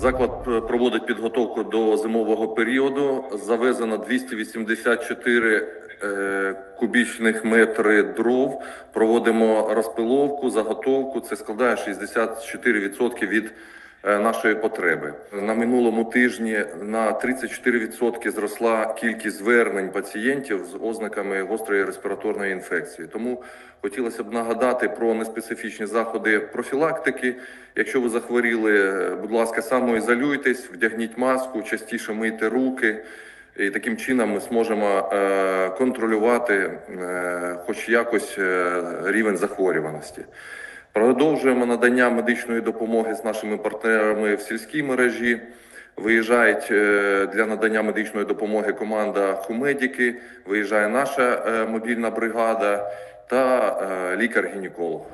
Заклад проводить підготовку до зимового періоду. Завезено 284 е, кубічних метри дров. Проводимо розпиловку, заготовку. Це складає 64% від нашої потреби. На минулому тижні на 34% зросла кількість звернень пацієнтів з ознаками гострої респіраторної інфекції. Тому хотілося б нагадати про неспецифічні заходи профілактики. Якщо ви захворіли, е, будь ласка, самоізолюйтесь, вдягніть маску, частіше мийте руки. І таким чином ми зможемо е, контролювати е, хоч якось е, рівень захворюваності. Продовжуємо надання медичної допомоги з нашими партнерами в сільській мережі. Виїжджають е, для надання медичної допомоги команда Хумедіки, виїжджає наша е, мобільна бригада та е, лікар-гінеколог.